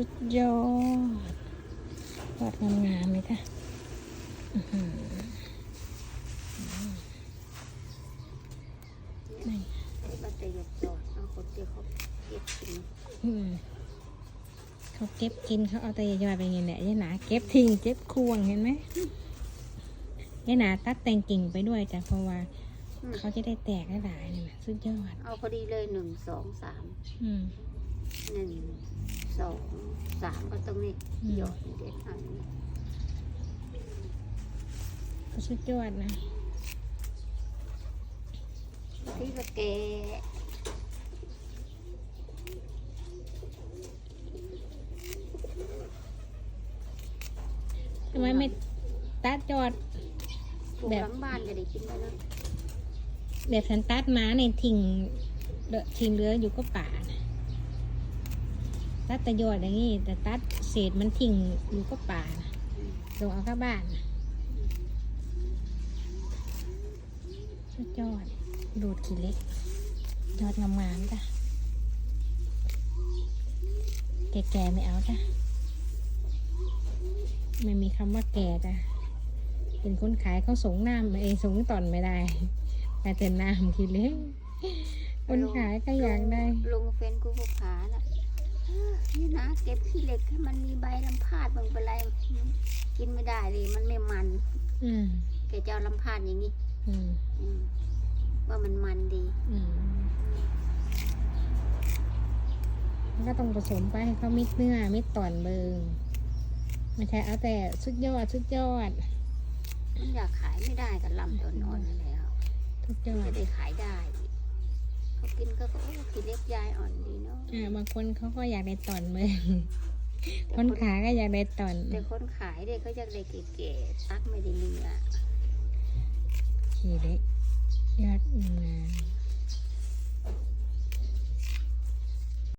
สุดยอดยอดงามๆเลยค่ะอื้อหือนี่ไอ้บัตรหยกจอดเอาคนเดียวเขาเก็บกินอืมเขาเก็บกินเขาเอาแต่ยอดไปไงเนี่ยยายหนาเก็บทิ้งเก็บควงเห็นไหมยายหนาตัดแต่งกิ่งไปด้วยจ้ะเพราะว่าอืมเขาจะได้แตกได้หลายนี่นะสุดยอด เอาพอดีเลยหนึ่งสองสามอืมหนึ่งสอง สามก็ตรงนี้อืมหยอดเด็ดอันนี้ก็สุดยอดนะที่ว่าแกทำไมไม่ตัดยอดปลูกแบบหลังบ้านจะได้กินแล้วนะแบบฉันตัดมาในยทิ้งเดอะทิ้งเหลืออยู่ก็ป่านะ ตัดแต่ยอดอย่างนี้ แต่ตัดเศษมันทิ้งอยู่ก็ป่านะอืมลงเอาเข้าบ้านนะสุดยอดดูดขี้เล็ก ยอดงามๆจ้ะแก่ๆไม่เอาจ้ะไม่มีคำว่าแก่จ้ะเป็นคนขายเขาสงน้ำเองสงตอนไม่ได้ แต่เต็มน้ำขี้เล็กคนขายก็อยากได้ ลงเฟนกูพวกขาน่ะเอ้อ นี่นะเก็บขี้เหล็กให้มันมีใบลำพาดบางเป็นไรมันกินไม่ได้เลยมันไม่มันอืมแกจะเอาลำพาดอย่างนี้อืมอืมว่ามันมันดี อืมมันก็ต้องผสมไปให้เขามิดเนื้อมิดตอนเบิงไม่ใช่เอาแต่สุดยอดสุดยอดมันอยากขายไม่ได้กับลำอ่อนๆนั่นแหละครับสุดยอจะดได้ขายได้ เขากินก็โอ้ขี้เล็กยายอ่อนดีเนาะ อ่าบางคนเขาก็อยากได้ตอนเบิงแต่คนขายก็อยากได้ตอนแต่คนขายเด็กเขาอยากได้เก๋ๆตักไม่ได้เนื้อขี่เล็กยอดงาม